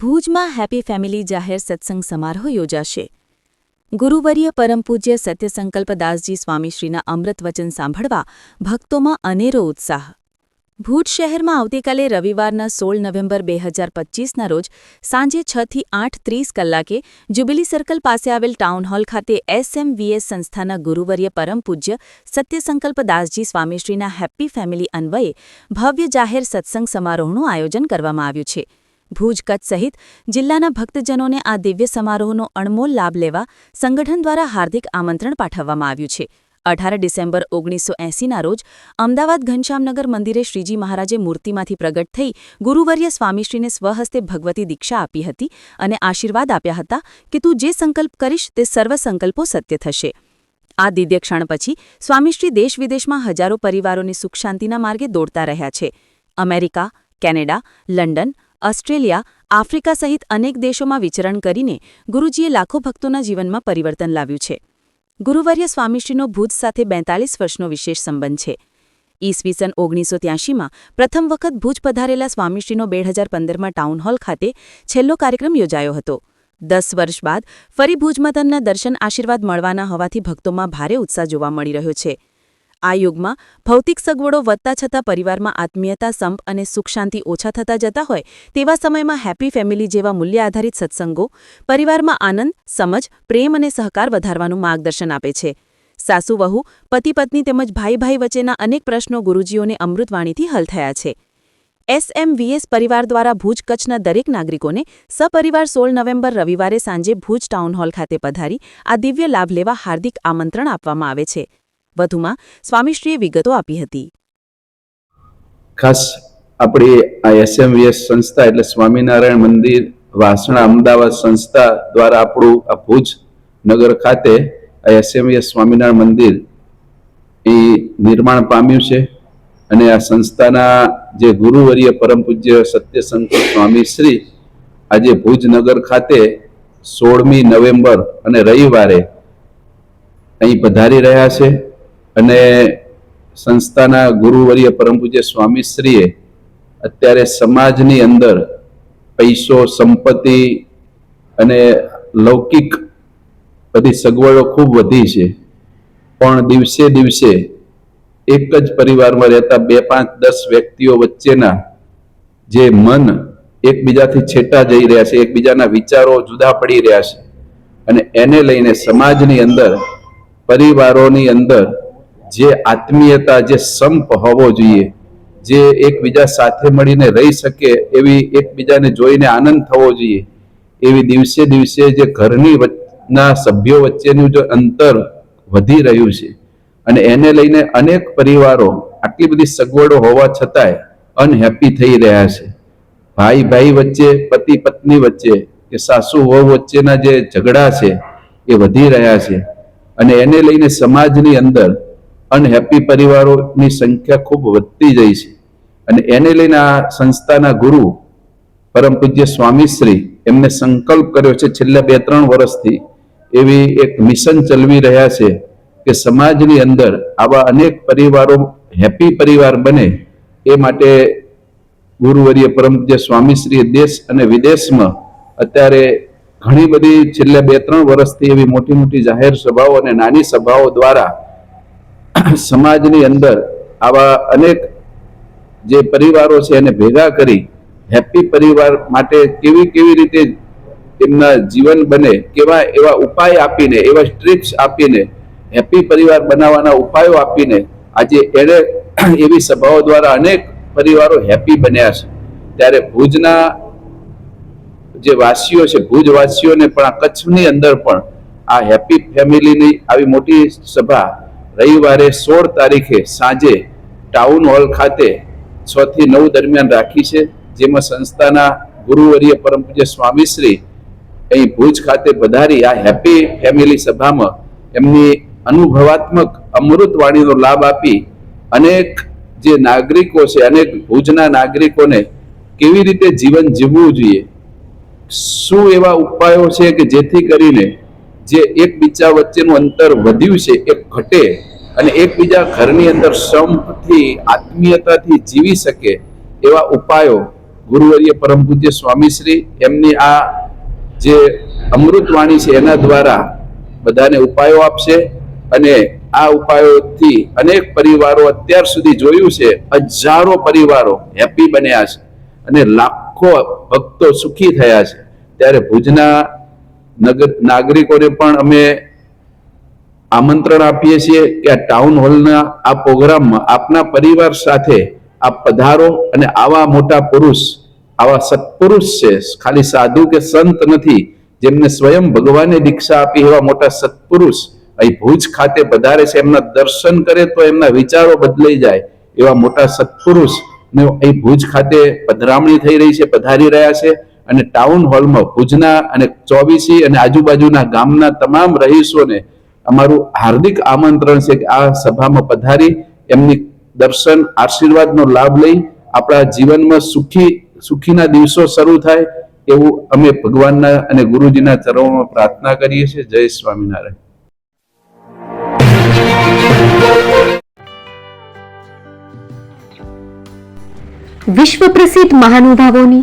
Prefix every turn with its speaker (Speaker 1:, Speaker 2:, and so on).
Speaker 1: ભુજમાં happy family જાહેર સત્સંગ સમારોહ યોજાશે. ગુરુવર્ય પરમ પૂજ્ય સત્યસંકલ્પ દાસજી સ્વામીશ્રીના અમૃત વચન સાંભળવા ભક્તોમાં અનેરો ઉત્સાહ. ભુજ શહેરમાં આવતીકાલે રવિવારના સોળ નવેમ્બર બે હજાર પચ્ચીસના રોજ સાંજે છથી આઠ ત્રીસ કલાકે જ્યુબિલી સર્કલ પાસે આવેલ ટાઉન હોલ ખાતે એસએમવીએસ સંસ્થાના ગુરુવર્ય પરમ પૂજ્ય સત્યસંકલ્પ દાસજી સ્વામીશ્રીના હેપ્પી ફેમિલી અન્વયે ભવ્ય જાહેર સત્સંગ સમારોહનું આયોજન કરવામાં આવ્યું છે. ભુજ કચ્છ સહિત જિલ્લાના ભક્તજનોને આ દિવ્ય સમારોહનો અણમોલ લાભ લેવા સંગઠન દ્વારા હાર્દિક આમંત્રણ પાઠવવામાં આવ્યું છે. અઢાર ડિસેમ્બર ઓગણીસો એંસીના રોજ અમદાવાદ ઘનશ્યામનગર મંદિરે શ્રીજી મહારાજે મૂર્તિમાંથી પ્રગટ થઈ ગુરુવર્ય સ્વામીશ્રીને સ્વહસ્તે ભગવતી દીક્ષા આપી હતી અને આશીર્વાદ આપ્યા હતા કે તું જે સંકલ્પ કરીશ તે સર્વ સંકલ્પો સત્ય થશે. આ દિવ્ય ક્ષણ પછી સ્વામીશ્રી દેશ વિદેશમાં હજારો પરિવારોની સુખ શાંતિના માર્ગે દોડતા રહ્યા છે. America, Canada, London Australia, Africa સહિત અનેક દેશોમાં વિચરણ કરીને ગુરુજીએ લાખો ભક્તોના જીવનમાં પરિવર્તન લાવ્યું છે. ગુરુવર્ય સ્વામીશ્રીનો ભૂત સાથે બેતાલીસ વર્ષનો વિશેષ સંબંધ છે. ઈસવીસન ઓગણીસો ત્યાસીમાં પ્રથમ વખત ભુજ પધારેલા સ્વામીશ્રીનો બે હજાર પંદરમાં ટાઉન હોલ ખાતે છેલ્લો કાર્યક્રમ યોજાયો હતો. દસ વર્ષ બાદ ફરી ભુજમાં તેમના દર્શન આશીર્વાદ મળવાના હોવાથી ભક્તોમાં ભારે ઉત્સાહ જોવા મળી રહ્યો છે. આ યુગમાં ભૌતિક સગવડો વધતા છતાં પરિવારમાં આત્મીયતા, સંપ અને સુખ શાંતિ ઓછા થતા જતા હોય તેવા સમયમાં હેપી ફેમિલી જેવા મૂલ્ય આધારિત સત્સંગો પરિવારમાં આનંદ, સમજ, પ્રેમ અને સહકાર વધારવાનું માર્ગદર્શન આપે છે. સાસુ, વહુ, પતિ, પત્ની તેમજ ભાઈ ભાઈ વચ્ચેના અનેક પ્રશ્નો ગુરુજીઓને અમૃતવાણીથી હલ થયા છે. એસએમવીએસ પરિવાર દ્વારા ભુજ કચ્છના દરેક નાગરિકોને સપરિવાર સોળ નવેમ્બર રવિવારે સાંજે ભુજ ટાઉન હોલ ખાતે પધારી આ દિવ્ય લાભ લેવા હાર્દિક આમંત્રણ આપવામાં આવે છે. વધુમાં સ્વામીશ્રીએ વિગતો આપી હતી.
Speaker 2: ખાસ આપણી આ એસએમવીએસ સંસ્થા એટલે સ્વામિનારાયણ મંદિર વાસણા અમદાવાદ સંસ્થા દ્વારા આપણું આ ભુજ નગર ખાતે આ એસએમવીએસ સ્વામિનારાયણ મંદિર એ નિર્માણ પામ્યું છે. અને આ સંસ્થાના જે ગુરુવર્ય પરમ પૂજ્ય સત્યસંકલ્પ સ્વામી શ્રી આજે ભુજ નગર ખાતે સોળમી નવેમ્બર અને રવિવારે અહીં પધારી રહ્યા છે. અને સંસ્થાના ગુરુવર્ય પરમ પૂજ્ય સ્વામીશ્રીએ અત્યારે સમાજની અંદર પૈસો, સંપત્તિ અને લૌકિક બધી સગવડો ખૂબ વધી છે. પણ દિવસે દિવસે એક જ પરિવારમાં રહેતા બે, પાંચ, દસ વ્યક્તિઓ વચ્ચેના જે મન એકબીજાથી છેટા જઈ રહ્યા છે, એકબીજાના વિચારો જુદા પડી રહ્યા છે. અને એને લઈને સમાજની અંદર, પરિવારોની અંદર જે આત્મીયતા, જે સંપ હોવો જોઈએ, જે એકબીજા સાથે મળીને રહી શકે એવી એકબીજાને જોઈને આનંદ થવો જોઈએ. એવી દિવસે દિવસે જે ઘરની ના સભ્યો વચ્ચેનું જે અંતર વધી રહ્યું છે અને એને લઈને અનેક પરિવારો આટલી બધી સગવડો હોવા છતાંય અનહેપી થઈ રહ્યા છે. ભાઈ ભાઈ વચ્ચે, પતિ પત્ની વચ્ચે કે સાસુ વહુ વચ્ચેના જે ઝઘડા છે એ વધી રહ્યા છે અને એને લઈને સમાજની અંદર અનહેપી પરિવારોની સંખ્યા ખૂબ વધતી જાય છે. અને એને લઈને આ સંસ્થાના ગુરુ પરમ પૂજ્ય સ્વામીશ્રી એમને સંકલ્પ કર્યો છે છેલ્લા બે ત્રણ વર્ષથી એવી એક મિશન ચલવી રહ્યા છે કે સમાજની અંદર આવા અનેક પરિવારો હેપી પરિવાર બને એ માટે ગુરુવર્ય પરમ પૂજ્ય સ્વામીશ્રીએ દેશ અને વિદેશમાં અત્યારે ઘણી બધી છેલ્લા બે ત્રણ વર્ષથી એવી મોટી મોટી જાહેર સભાઓ અને નાની સભાઓ દ્વારા સમાજની અંદર આવા અનેક જે પરિવારો છે એને ભેગા કરી હેપી પરિવાર માટે કેવી કેવી રીતે એમના જીવન બને, કેવા એવા ઉપાય આપીને, એવા સ્ટ્રીપ્સ આપીને હેપી પરિવાર બનાવવાના ઉપાયો આપીને આજે એને એવી સભાઓ દ્વારા અનેક પરિવારો હેપી બન્યા છે. ત્યારે ભુજના જે વાસીઓ છે, ભુજવાસીઓને પણ આ કચ્છની અંદર પણ આ હેપી ફેમિલીની આવી મોટી સભા રવિવારે સોળ તારીખે સાંજે ટાઉન હોલ ખાતે છ થી નવ દરમિયાન રાખી છે, જેમાં સંસ્થાના ગુરુવર્ય પરમ પૂજ્ય સ્વામીશ્રી અહીં ભુજ ખાતે પધારી આ હેપી ફેમિલી સભામાં એમની અનુભવાત્મક અમૃત વાણીનો લાભ આપી અનેક જે નાગરિકો છે, અનેક ભુજના નાગરિકોને કેવી રીતે જીવન જીવવું જોઈએ, શું એવા ઉપાયો છે કે જેથી કરીને જે એકબીજા વચ્ચેનું અંતર વધ્યું છે એ ઘટે અને એકબીજા ઘરની અંદર સંપથી આત્મીયતાથી જીવી શકે એવા ઉપાયો ગુરુવર્ય પરમ પૂજ્ય સ્વામીશ્રી એમની આ જે અમૃતવાણી છે એના દ્વારા બધાને ઉપાયો આપશે અને આ ઉપાયોથી અનેક પરિવારો અત્યાર સુધી જોયું છે, હજારો પરિવારો હેપી બન્યા છે અને લાખો ભક્તો સુખી થયા છે. ત્યારે ભુજના નગર નાગરિકોને પણ અમે આમંત્રણ આપીએ છીએ કે આ ટાઉન હોલના આ પ્રોગ્રામમાં આપના પરિવાર સાથે આપ પધારો અને આવા મોટા પુરુષ, આવા સત્પુરુષ છે, ખાલી સાધુ કે સંત નથી, જેમને સ્વયં ભગવાને દીક્ષા આપી એવા મોટા સત્પુરુષ અહીં ભુજ ખાતે પધારે છે, એમના દર્શન કરે તો એમના વિચારો બદલાઈ જાય, એવા મોટા સત્પુરુષ ને અહીં ભુજ ખાતે પધરામણી થઈ રહી છે, પધારી રહ્યા છે અને ટાઉન હોલમાં ભુજના અને ચોવીસી અને આજુબાજુના ગામના તમામ રહીશોને અમારું હાર્દિક આમંત્રણ છે કે આ સભામાં પધારી એમની દર્શન, આશીર્વાદનો લાભ લઈ આપણા જીવનમાં સુખી, સુખીના દિવસો શરૂ થાય એવું અમે ભગવાનના અને ગુરુજીના ચરણોમાં પ્રાર્થના કરીએ છીએ. જય સ્વામિનારાયણ.
Speaker 3: વિશ્વ પ્રસિદ્ધ મહાનુભાવોની